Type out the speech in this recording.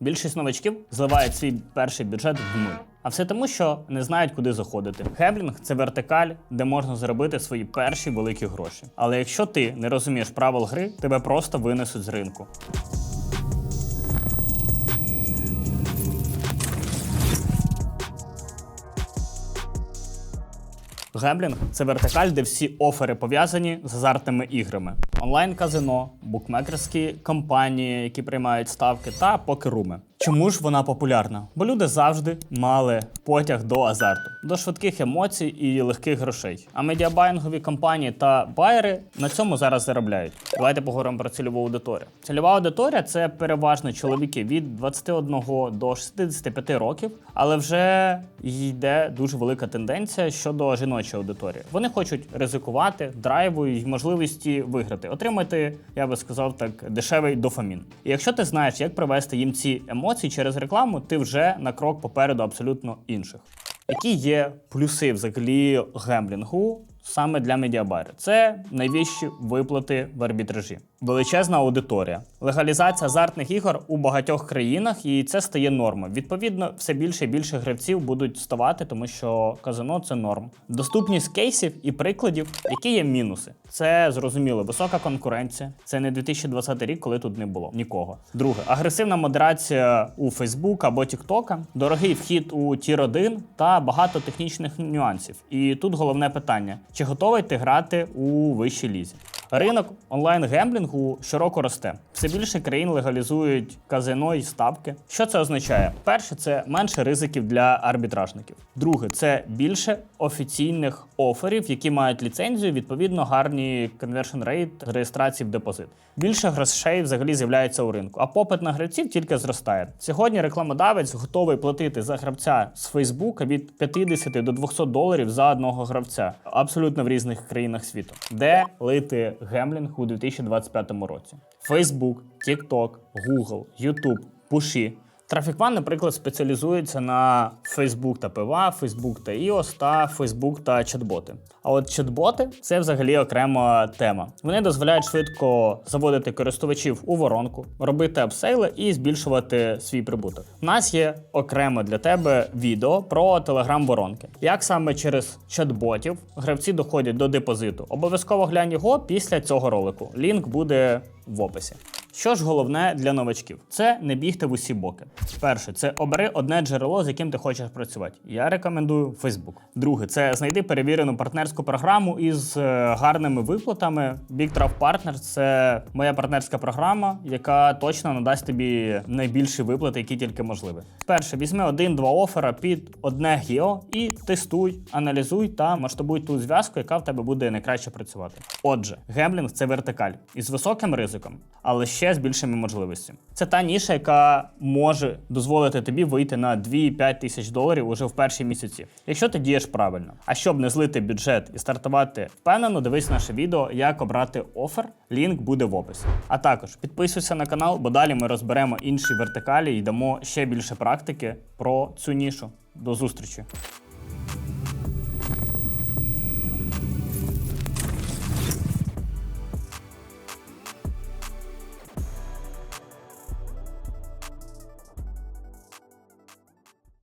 Більшість новачків зливають свій перший бюджет в нуль. А все тому, що не знають, куди заходити. Гемблінг це вертикаль, де можна заробити свої перші великі гроші. Але якщо ти не розумієш правил гри, тебе просто винесуть з ринку. Гемблінг це вертикаль, де всі офери пов'язані з азартними іграми. Онлайн-казино, букмекерські компанії, які приймають ставки, та покеруми. Чому ж вона популярна? Бо люди завжди мали потяг до азарту, до швидких емоцій і легких грошей. А медіабайнгові компанії та байери на цьому зараз заробляють. Давайте поговоримо про цільову аудиторію. Цільова аудиторія це переважно чоловіки від 21 до 65 років, але вже йде дуже велика тенденція щодо жіночої аудиторії. Вони хочуть ризикувати, драйву і можливості виграти, отримати, я би сказав так, дешевий дофамін. І якщо ти знаєш, як привести їм ці емоції через рекламу, ти вже на крок попереду абсолютно інших. Які є плюси взагалі гемблінгу саме для медіабайра? Це найвищі виплати в арбітражі, величезна аудиторія, легалізація азартних ігор у багатьох країнах, і це стає нормою. Відповідно, все більше і більше гравців будуть ставати, тому що казино це норм. Доступність кейсів і прикладів, які є мінуси. Це зрозуміло, висока конкуренція. Це не 2020 рік, коли тут не було нікого. Друге, агресивна модерація у Facebook або TikTok, дорогий вхід у Тір 1 та багато технічних нюансів. І тут головне питання: чи готовий ти грати у вищій лізі? Ринок онлайн-гемблінгу щороку росте. Все більше країн легалізують казино і ставки. Що це означає? Перше, це менше ризиків для арбітражників. Друге, це більше офіційних оферів, які мають ліцензію, відповідно, гарні conversion rate реєстрації в депозит. Більше грошей взагалі з'являється у ринку, а попит на гравців тільки зростає. Сьогодні рекламодавець готовий платити за гравця з Фейсбука від 50 до 200 доларів за одного гравця, абсолютно в різних країнах світу. Де лити гемблінг у 2025 році? Facebook, TikTok, Google, YouTube, пуші. Traffic One, наприклад, спеціалізується на Facebook та ПВА, Facebook та iOS та Facebook та чат-боти. А от чат-боти це взагалі окрема тема. Вони дозволяють швидко заводити користувачів у воронку, робити апсейли і збільшувати свій прибуток. У нас є окремо для тебе відео про телеграм-воронки. Як саме через чат-ботів гравці доходять до депозиту. Обов'язково глянь його після цього ролику. Лінк буде в описі. Що ж головне для новачків? Це не бігти в усі боки. Перше, це обери одне джерело, з яким ти хочеш працювати. Я рекомендую Facebook. Друге, це знайди перевірену партнерську програму із е, гарними виплатами. Big Trap Partners – це моя партнерська програма, яка точно надасть тобі найбільші виплати, які тільки можливі. Перше, візьми один-два офера під одне гео і тестуй, аналізуй та масштабуй ту зв'язку, яка в тебе буде найкраще працювати. Отже, гемблінг це вертикаль із високим ризиком, але ще з більшими можливостями. Це та ніша, яка може дозволити тобі вийти на 2-5 тисяч доларів уже в перші місяці, якщо ти дієш правильно. А щоб не злити бюджет і стартувати впевнено, дивись наше відео, як обрати офер. Лінк буде в описі. А також підписуйся на канал, бо далі ми розберемо інші вертикалі і дамо ще більше практики про цю нішу. До зустрічі!